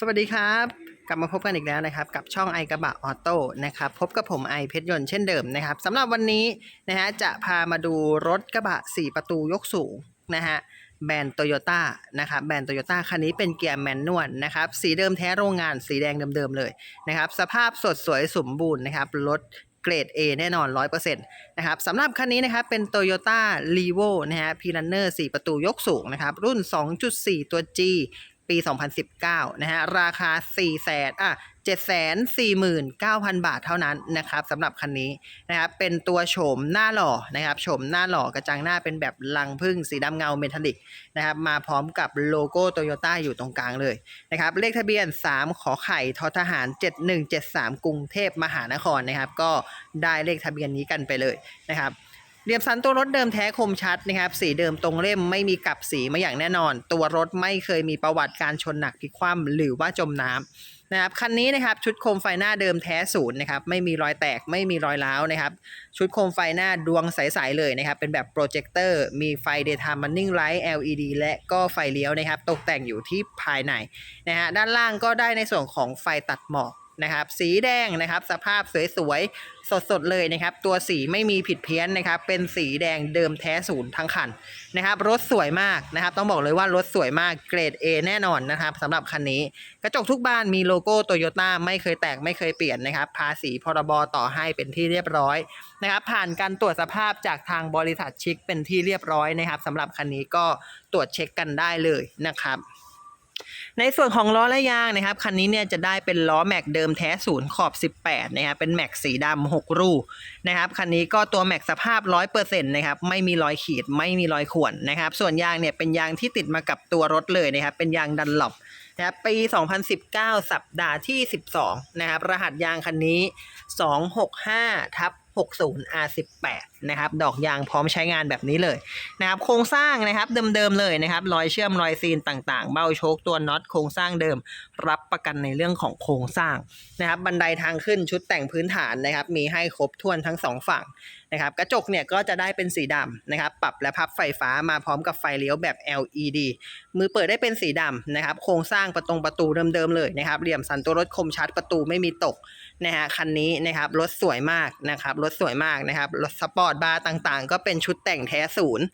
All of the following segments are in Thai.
สวัสดีครับ กลับมาพบกันอีกแล้วนะครับ กับช่องไอกระบะออโต้นะครับพบกับผมไอเพชรยนต์เช่นเดิมนะครับสำหรับวันนี้นะฮะจะพามาดูรถกระบะ 4 ประตูยกสูงนะฮะแบรนด์โตโยต้านะครับแบรนด์โตโยต้าคันนี้เป็นเกียร์แมนนวลนะครับสีเดิมแท้โรงงานสีแดงเดิมๆเลยนะครับสภาพสดสวยสมบูรณ์นะครับรถเกรด A แน่นอน 100%นะครับสำหรับคันนี้นะครับเป็น Toyota r e v o นะฮะ p r u n n e r 4 ประตูยกสูงนะครับ รุ่น 2.4 ตัว G ปี 2019 นะฮะ ราคา 4 แสนอะ749,000 บาทเท่านั้นนะครับสำหรับคันนี้นะครับเป็นตัวโฉมหน้าหล่อนะครับโฉมหน้าหล่อกระจังหน้าเป็นแบบลังพึ่งสีดำเงาเมทัลลิกนะครับมาพร้อมกับโลโก้โตโยต้าอยู่ตรงกลางเลยนะครับเลขทะเบียน 3 ขอไข่ททหาร 7173 กรุงเทพมหานครนะครับก็ได้เลขทะเบียนนี้กันไปเลยนะครับ เรียมสันตัวรถเดิมแท้คมชัดนะครับ สีเดิมตรงเล่มไม่มีกลับสีมาอย่างแน่นอน ตัวรถไม่เคยมีประวัติการชนหนักพลิกคว่ำหรือว่าจมน้ำนะครับคันนี้นะครับชุดโคมไฟหน้าเดิมแท้ศูนย์นะครับไม่มีรอยแตกไม่มีรอยร้าวนะครับ ชุดโคมไฟหน้าดวงใสๆเลยนะครับ เป็นแบบโปรเจคเตอร์มีไฟ daytime running light LED และก็ไฟเลี้ยวนะครับ ตกแต่งอยู่ที่ภายในนะฮะด้านล่างก็ได้ในส่วนของไฟตัดหมอก นะครับ สีแดงนะครับ สภาพสวยๆ สดๆ เลยนะครับ ตัวสีไม่มีผิดเพี้ยนนะครับ เป็นสีแดงเดิมแท้ศูนย์ทั้งคันนะครับ รถสวยมากนะครับ ต้องบอกเลยว่ารถสวยมาก เกรด A แน่นอนนะครับสำหรับคันนี้ กระจกทุกบานมีโลโก้โตโยต้าไม่เคยแตกไม่เคยเปลี่ยนนะครับ ภาษีพรบต่อให้เป็นที่เรียบร้อยนะครับ ผ่านการตรวจสภาพจากทางบริษัทชิคเป็นที่เรียบร้อยนะครับสำหรับคันนี้ก็ตรวจเช็คกันได้เลยนะครับ ในส่วนของล้อและยางนะครับคันนี้เนี่ยจะได้เป็นล้อแม็กเดิมแท้ศูนย์ขอบ 18นะครับเป็นแม็กสีดำ6รูนะครับคันนี้ก็ตัวแม็กสภาพ 100%นะครับไม่มีรอยขีดไม่มีรอยข่วนนะครับส่วนยางเนี่ยเป็นยางที่ติดมากับตัวรถเลยนะครับเป็นยางดันหลบนะครับปี 2019 สัปดาห์ที่ 12นะครับรหัสยางคันนี้ 265ทับ60 R18 นะครับดอกยางพร้อมใช้งานแบบนี้เลยนะครับโครงสร้างนะครับเดิมๆเลยนะครับรอยเชื่อมรอยซีนต่างๆ เบ้าโชคตัวน็อตโครงสร้างเดิม รับประกันในเรื่องของโครงสร้างนะครับบันไดทางขึ้นชุดแต่งพื้นฐานนะครับมีให้ครบถ้วนทั้งสองฝั่งนะครับกระจกเนี่ยก็จะได้เป็นสีดำนะครับปรับและพับไฟฟ้ามาพร้อมกับไฟเลี้ยวแบบ LED มือเปิดได้เป็นสีดำนะครับโครงสร้างประตงประตูเดิมๆเลยนะครับเหลี่ยมสันตัวรถคมชัดประตูไม่มีตกนะฮะคันนี้นะครับรถสวยมากนะครับรถสวยมากนะครับรถสปอร์ตบาร์ต่างๆ ก็เป็นชุดแต่งแท้ศูนย์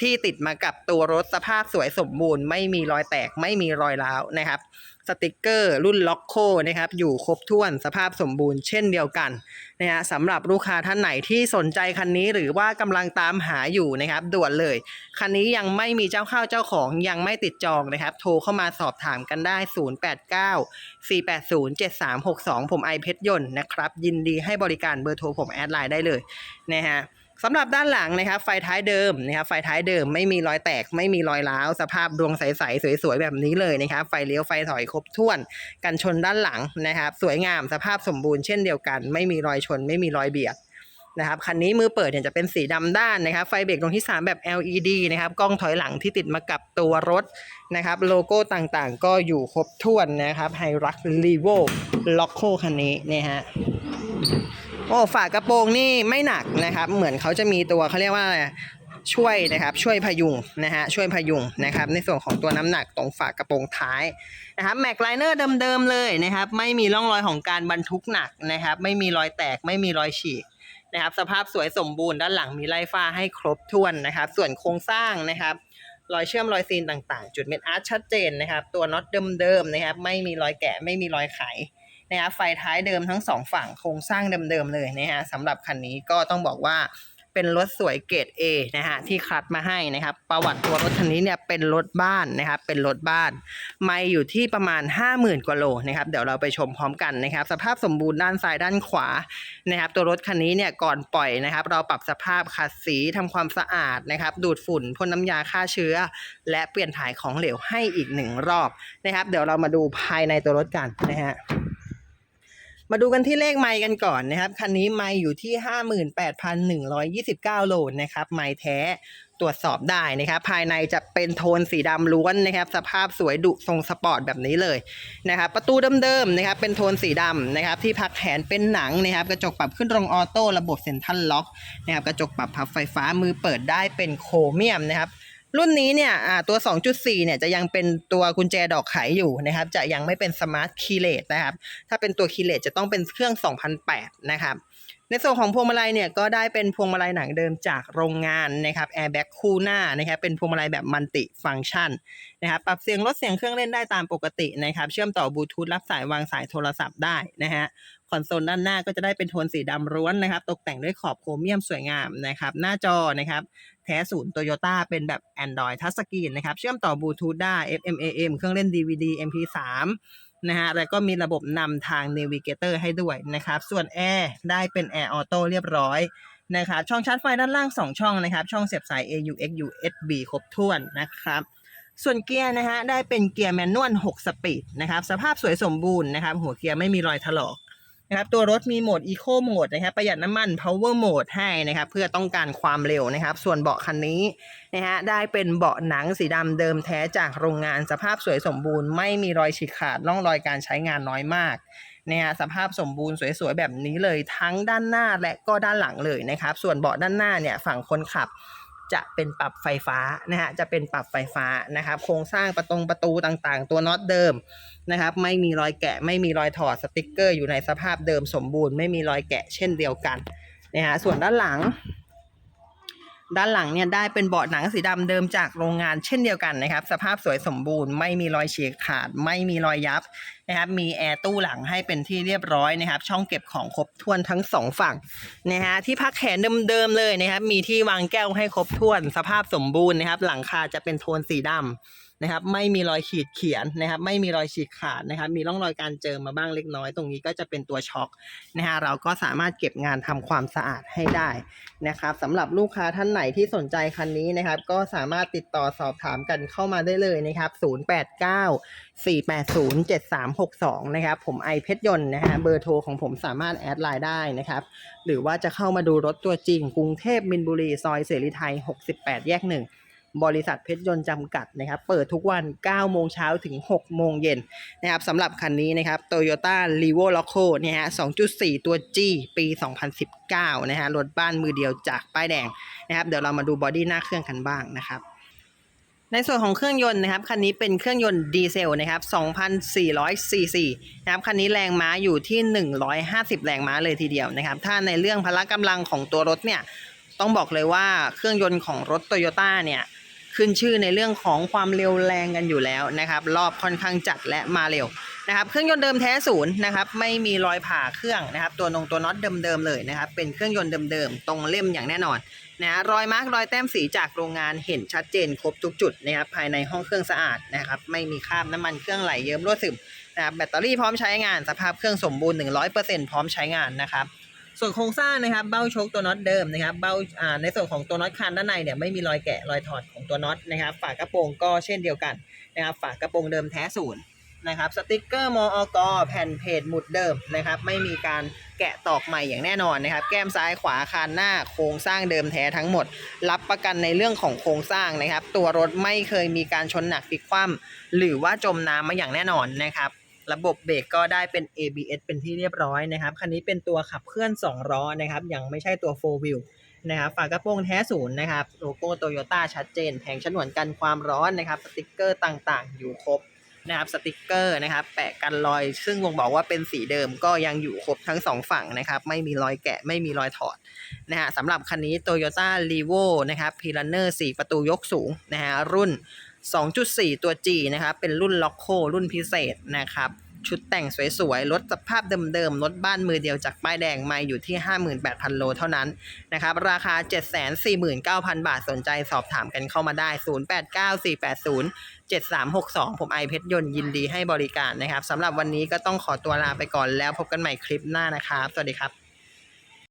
ที่ติดมากับตัวรถสภาพสวยสมบูรณ์ ไม่มีรอยแตกไม่มีรอยร้าวนะครับ สติกเกอร์รุ่นล็อกโคนะครับ อยู่ครบถ้วนสภาพสมบูรณ์เช่นเดียวกันนะฮะสำหรับลูกค้าท่านไหนที่สนใจคันนี้หรือว่ากำลังตามหาอยู่นะครับ ด่วนเลย คันนี้ยังไม่มีเจ้าเข้าเจ้าของยังไม่ติดจองนะครับ โทรเข้ามาสอบถามกันได้ 089 480 7362 ผมไอเพชรยนต์นะครับ ยินดีให้บริการเบอร์โทรผมแอดไลน์ได้เลยนะฮะ สำหรับด้านหลังนะครับไฟท้ายเดิมนะครับไฟท้ายเดิมไม่มีรอยแตก ไม่มีรอยร้าว สภาพดวงใสๆสวยๆแบบนี้เลยนะครับไฟเลี้ยวไฟถอยครบถ้วน กันชนด้านหลังนะครับ สวยงามสภาพสมบูรณ์เช่นเดียวกัน ไม่มีรอยชน ไม่มีรอยเบียดนะครับคันนี้มือเปิดเนี่ยจะเป็นสีดำด้านนะครับไฟเบรกตรงที่ 3 แบบ LED นะครับกล้องถอยหลังที่ติดมากับตัวรถนะครับโลโก้ต่างๆ ก็อยู่ครบถ้วนนะครับไฮรักรีโวล็อกโคคันนี้นี่ยฮะ โอ้ฝากระโปรงนี่ไม่หนักนะครับ เหมือนเขาจะมีตัวเขาเรียกว่าอะไรช่วยนะครับช่วยพยุงนะฮะช่วยพยุงนะครับในส่วนของตัวน้ำหนักตรงฝากระโปรงท้ายนะครับแม็กไลเนอร์เดิมๆเลยนะครับไม่มีร่องรอยของการบรรทุกหนักนะครับไม่มีรอยแตกไม่มีรอยฉีกนะครับสภาพสวยสมบูรณ์ด้านหลังมีไล่ฟ้าให้ครบถ้วนนะครับ ส่วนโครงสร้างนะครับรอยเชื่อมรอยซีนต่างๆ จุดเม็ดอาร์ตชัดเจนนะครับ ตัวน็อตเดิมๆนะครับ ไม่มีรอยแกะไม่มีรอยไข นะครับไฟท้ายเดิมทั้งสองฝั่งโครงสร้างเดิมๆเลยนะฮะสำหรับคันนี้ก็ต้องบอกว่าเป็นรถสวยเกรด A นะฮะที่คัดมาให้นะครับประวัติตัวรถคันนี้เนี่ยเป็นรถบ้านนะครับเป็นรถบ้าน ไม่อยู่ที่ประมาณ 50,000กว่าโลนะครับเดี๋ยวเราไปชมพร้อมกันนะครับสภาพสมบูรณ์ด้านซ้ายด้านขวานะครับตัวรถคันนี้เนี่ยก่อนปล่อยนะครับเราปรับสภาพขัดสีทำความสะอาดนะครับดูดฝุ่นพ่นน้ำยาฆ่าเชื้อ และเปลี่ยนถ่ายของเหลวให้อีกหนึ่งรอบนะครับเดี๋ยวเรามาดูภายในตัวรถกันนะฮะ มาดูกันที่เลขไมล์กันก่อนนะครับ คันนี้ไมล์อยู่ที่ 58,129 โลนะครับไมล์แท้ตรวจสอบได้นะครับ ภายในจะเป็นโทนสีดำล้วนนะครับ สภาพสวยดุทรงสปอร์ตแบบนี้เลยนะครับ ประตูเดิมๆนะครับ เป็นโทนสีดำนะครับ ที่พักแขนเป็นหนังนะครับ กระจกปรับขึ้นตรงออโต้ระบบเซ็นทรัลล็อกนะครับ กระจกปรับพับไฟฟ้ามือเปิดได้เป็นโครเมียมนะครับ รุ่นนี้เนี่ยตัว 2.4 เนี่ยจะยังเป็นตัวกุญแจดอกไขอยู่นะครับ จะยังไม่เป็นสมาร์ทคีเลตนะครับ ถ้าเป็นตัวคีเลตจะต้องเป็นเครื่อง 2008 นะครับ ในส่วนของพวงมาลัยเนี่ยก็ได้เป็นพวงมาลัยหนังเดิมจากโรงงานนะครับแอร์แบ็กคู่หน้านะครับเป็นพวงมาลัยแบบมัลติฟัง c t ชันนะครับปรับเสียงลดเสียงเครื่องเล่นได้ตามปกตินะครับเชื่อมต่อบลูทูธรับสายวางสายโทรศัพท์ได้นะฮะคอนโซลด้านหน้าก็จะได้เป็นโทนสีดำล้วนนะครับ ตกแต่งด้วยขอบโครเมียมสวยงามนะครับ หน้าจอนะครับ แท้ศูนย์โตโยต้าเป็นแบบ Android Touch Screen นะครับ เชื่อมต่อบลูทูธได้ FM AM เครื่องเล่น DVD MP3 นะฮะแล้วก็มีระบบนำทาง Navigator ให้ด้วยนะครับ ส่วนแอร์ได้เป็น Air Auto เรียบร้อยนะครับช่องชาร์จไฟด้านล่าง 2 ช่องนะครับ ช่องเสียบสาย AUX USB ครบถ้วนนะครับ ส่วนเกียร์นะฮะได้เป็นเกียร์แมนนวล 6 สปีดนะครับ สภาพสวยสมบูรณ์นะครับ หัวเกียร์ไม่มีรอยถลอก นะครับตัวรถมีโหมด Eco Mode นะครับประหยัดน้ำมัน Power Mode ให้นะครับเพื่อต้องการความเร็วนะครับ ส่วนเบาะคันนี้นะฮะได้เป็นเบาะหนังสีดำเดิมแท้จากโรงงานสภาพสวยสมบูรณ์ไม่มีรอยฉีกขาดร่องรอยการใช้งานน้อยมากนะฮะสภาพสมบูรณ์สวยๆแบบนี้เลยทั้งด้านหน้าและก็ด้านหลังเลยนะครับ ส่วนเบาะด้านหน้าเนี่ยฝั่งคนขับ จะเป็นปรับไฟฟ้านะฮะจะเป็นปรับไฟฟ้านะครับ โครงสร้างประตงประตูต่างๆ ตัวน็อตเดิมนะครับ ไม่มีรอยแกะ ไม่มีรอยถอดสติกเกอร์ อยู่ในสภาพเดิมสมบูรณ์ไม่มีรอยแกะเช่นเดียวกันนะฮะส่วนด้านหลัง ด้านหลังเนี่ยได้เป็นเบาะหนังสีดำเดิมจากโรงงานเช่นเดียวกันนะครับ สภาพสวยสมบูรณ์ไม่มีรอยฉีกขาด ไม่มีรอยยับนะครับ มีแอร์ตู้หลังให้เป็นที่เรียบร้อยนะครับ ช่องเก็บของครบถ้วนทั้งสองฝั่งนะฮะที่พักแขนเดิมๆเลยนะครับ มีที่วางแก้วให้ครบถ้วน สภาพสมบูรณ์นะครับ หลังคาจะเป็นโทนสีดำ นะครับ ไม่มีรอยขีดเขียนนะครับ ไม่มีรอยฉีกขาดนะครับ มีร่องรอยการเจิมมาบ้างเล็กน้อย ตรงนี้ก็จะเป็นตัวช็อคนะฮะเราก็สามารถเก็บงานทำความสะอาดให้ได้นะครับสำหรับลูกค้าท่านไหนที่สนใจคันนี้นะครับ ก็สามารถติดต่อสอบถามกันเข้ามาได้เลยนะครับ 089 480 7362 นะครับ ผมไอเพชรยนต์นะฮะเบอร์โทรของผมสามารถแอดไลน์ได้นะครับ หรือว่าจะเข้ามาดูรถตัวจริง กรุงเทพมินบุรี ซอยเสรีไทย 68 แยกหนึ่ง บริษัทเพชรยนต์จำกัดนะครับ เปิดทุกวัน 9 โมงเช้าถึง 6 โมงเย็นนะครับสำหรับคันนี้นะครับ Toyota r e v o l o c o เนี่ยฮะ 2.4 ตัว G ปี 2019 นะฮะ รถบ้านมือเดียวจากป้ายแดงนะครับ เดี๋ยวเรามาดูบอดี้หน้าเครื่องกันบ้างนะครับในส่วนของเครื่องยนต์นะครับคันนี้เป็นเครื่องยนต์ดีเซลนะครับ2,400ซีซีนะครับคันนี้แรงม้าอยู่ที่ 150 แรงม้าเลยทีเดียวนะครับ ถ้าในเรื่องพละกำลังของตัวรถเนี่ยต้องบอกเลยว่าเครื่องยนต์ของรถโตโยต้าเนี่ย ขึ้นชื่อในเรื่องของความเร็วแรงกันอยู่แล้วนะครับ รอบค่อนข้างจัดและมาเร็วนะครับ เครื่องยนต์เดิมแท้ศูนย์นะครับ ไม่มีรอยผ่าเครื่องนะครับ ตัวนงตัวน็อตเดิมๆเลยนะครับ เป็นเครื่องยนต์เดิมๆตรงเล่มอย่างแน่นอนนะรอยมาร์กรอยแต้มสีจากโรงงานเห็นชัดเจนครบทุกจุดนะครับ ภายในห้องเครื่องสะอาดนะครับ ไม่มีคราบน้ำมันเครื่องไหลเยิ้มรั่วซึมนะครับแบตเตอรี่พร้อมใช้งานสภาพเครื่องสมบูรณ์100%พร้อมใช้งานนะครับ ส่วนโครงสร้างนะครับเบ้าชคตัวน็อตเดิมนะครับเบ้าอ่าในส่วนของตัวน็อตคานด้านในเนี่ยไม่มีรอยแกะรอยถอดของตัวน็อตนะครับฝากระโปรงก็เช่นเดียวกันนะครับฝากระโปรงเดิมแท้ศูนย์นะครับสติกเกอร์มอกแผ่นเพจหมุดเดิมนะครับไม่มีการแกะตอกใหม่อย่างแน่นอนนะครับแก้มซ้ายขวาคานหน้าโครงสร้างเดิมแท้ทั้งหมด รับประกันในเรื่องของโครงสร้างนะครับ ตัวรถไม่เคยมีการชนหนักพลิกคว่ำหรือว่าจมน้ำมาอย่างแน่นอนนะครับ ระบบเบรกก็ได้เป็น ABS เป็นที่เรียบร้อยนะครับ คันนี้เป็นตัวขับเคลื่อน 2 ล้อนะครับ ยังไม่ใช่ตัว 4 wheel นะครับ ฝากระโปรงแท้ศูนย์นะครับ โลโก้โตโยต้าชัดเจน แผงฉนวนกันความร้อนนะครับ สติกเกอร์ต่างๆ อยู่ครบนะครับ สติกเกอร์นะครับ แปะกันรอย ซึ่งวงบอกว่าเป็นสีเดิมก็ยังอยู่ครบทั้งสองฝั่งนะครับ ไม่มีรอยแกะ ไม่มีรอยถอดนะฮะสำหรับคันนี้ Toyota r e v o นะครับ p i r a n e r 4 ประตูยกสูงนะฮะ รุ่น 2.4 ตัว G นะครับเป็นรุ่นล็อกโครุ่นพิเศษนะครับ ชุดแต่งสวยๆ รถสภาพเดิมๆ รถบ้านมือเดียวจากป้ายแดงมาอยู่ที่ 58,000 โลเท่านั้นนะครับ ราคา 749,000 บาทสนใจสอบถามกันเข้ามาได้ 0894807362 ผมไอเพชรยนต์ยินดีให้บริการนะครับสำหรับวันนี้ก็ต้องขอตัวลาไปก่อนแล้วพบกันใหม่คลิปหน้านะครับ สวัสดีครับ